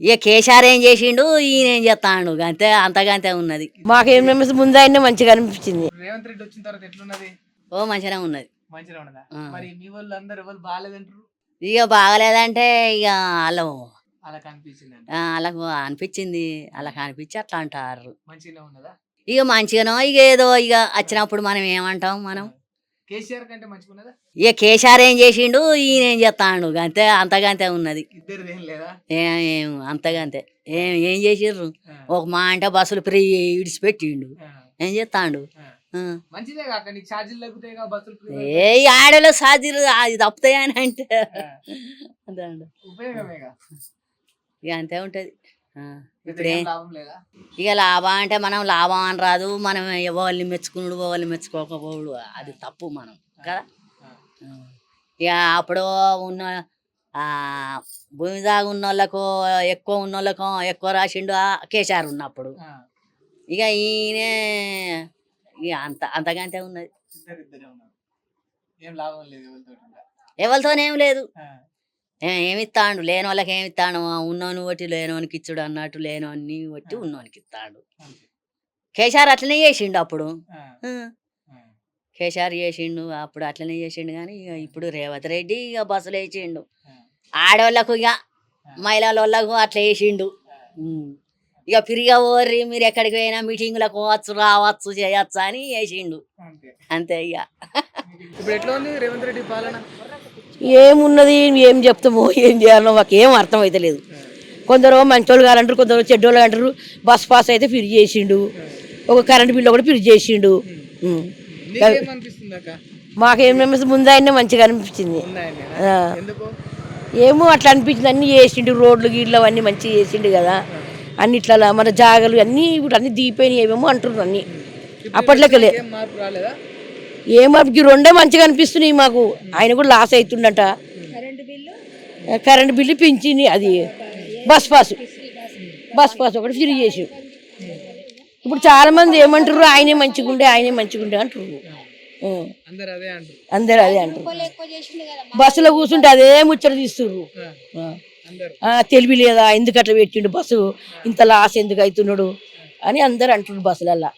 ఇక కేసీఆర్ ఏం చేసిండు? ఈయన ఏం చేస్తాడు? అంతే అంతగంతే ఉన్నది. మాకేం మెంబర్స్ ముందు ఆయన మంచిగా అనిపించింది. రేవంత్ రెడ్డి వచ్చిన తర్వాత ఎట్లున్నది? ఓ ఉన్నది. మంచిగా ఉన్నదా. మరి మీ వాళ్ళు అందరు ఎవరు బాగాలేదంటారు? ఇక బాగలేదంటే ఇక వాళ్ళు అలా కనిపించిందండి ఆ, వాళ్ళకు అనిపించింది. వాళ్ళకి అనిపించి అట్లా అంటారు. మంచిగానే ఉన్నదా? ఇక మంచిగానో ఇక ఏదో ఇక వచ్చినప్పుడు మనం ఏమంటాం మనం? కేసీఆర్ కంటే మంచిగా ఇక కేసీఆర్ ఏం చేసిండు? ఈయన ఏం చేస్తాడు? అంతే అంతగంతే ఉన్నది. ఏం అంతగంతే. ఏం ఏం చేసిర్రు? ఆ, ఒక మా అంటే బస్సులు ఫ్రీ ఇడిచిపెట్టిండు. ఆ, ఏం చేస్తాడు? ఛార్జీలు ఏ ఆడలో సాధ్యులు అది తప్పుతాయి అని అంటే. ఇక అంతే ఉంటది. ఇప్పుడు? ఇక లాభం అంటే మనం లాభం అని రాదు. మనం ఎవరిని మెచ్చుకున్నాడు ఎవరిని మెచ్చుకోకపోడు అది తప్పు మనం. కదా. ఇక అప్పుడు ఉన్న ఆ, భూమి దాగా ఉన్న వాళ్ళకు ఎక్కువ ఉన్న వాళ్ళకు ఎక్కువ రాసిండు ఆ కేసీఆర్ ఉన్నప్పుడు. ఇక ఈయనే ఇక అంత అంతకంటే ఉన్నది. ఎవరితోనేం లేదు. ఏ- ఏమి ఇస్తాడు లేని వాళ్ళకి ఏమి ఇస్తాడు ఉన్నోని బట్టి లేనోనికి ఇచ్చుడు అన్నట్టు లేనోని బట్టి ఉన్నోనికి ఇస్తాడు కేసీఆర్ అట్లనే చేసిండు అప్పుడు. ఆ. కేసీఆర్ చేసిండు అప్పుడు అట్లనే చేసిండు కానీ ఇక ఇప్పుడు రేవంత్ రెడ్డి ఇక బస్సులు వేసిండు ఆడవాళ్ళకు ఇక మహిళల వాళ్ళకు అట్లా వేసిండు. ఇక ఫ్రీగా ఓర్రి మీరు ఎక్కడికి పోయినా మీటింగులకు పోవచ్చు రావచ్చు చేయొచ్చు అని వేసిండు అంతే. అంతే ఇక ఇప్పుడు ఎట్లా ఉంది రేవంత్ రెడ్డి పాలన? ఏమున్నది? ఏం చెప్తామో? ఏం చేయాలో మాకు ఏం అర్థం అయితే లేదు. కొందరు మంచోళ్ళు కావాలంటారు కొందరు చెడ్డోళ్ళు అంటారు బస్ పాస్ అయితే ఫిరి చేసిండు. ఒక కరెంట్ బిల్లు కూడా ఫిరి చేసిండు. మాకేం ముందు ఆయన మంచిగా అనిపించింది. ఏమో అట్లా అనిపించింది. అన్ని చేసిండు రోడ్లు గీడ్లు అవన్నీ మంచిగా చేసిండు కదా. అన్ని ఇట్లా మన జాగలు అన్నీ ఇప్పుడు అన్ని దీపోయినాయి ఏమేమో అంటున్నారు అన్ని. అప్పట్లోకి ఏం ఈ రెండే మంచిగా అనిపిస్తున్నాయి మాకు. ఆయన కూడా లాస్ అవుతుండట. కరెంట్ బిల్లు పింఛని అది. Bus pass. బస్ పాస్ ఒకటి ఫ్రీ చేసి. ఇప్పుడు చాలా మంది ఏమంటారు ఆయనే మంచిగుండే ఆయనే మంచిగుండే అంటారు ఉం. అందరు అదే అంటారు అందరు అదే అంటారు బస్సులో కూర్చుంటే అదే ముచ్చట ఆ, తెలివి లేదా ఎందుకు అట్లా పెట్టిండు బస్సు? ఇంత లాస్ ఎందుకు అవుతున్నాడు? అని అందరు అంటున్నారు బస్సులల్లా.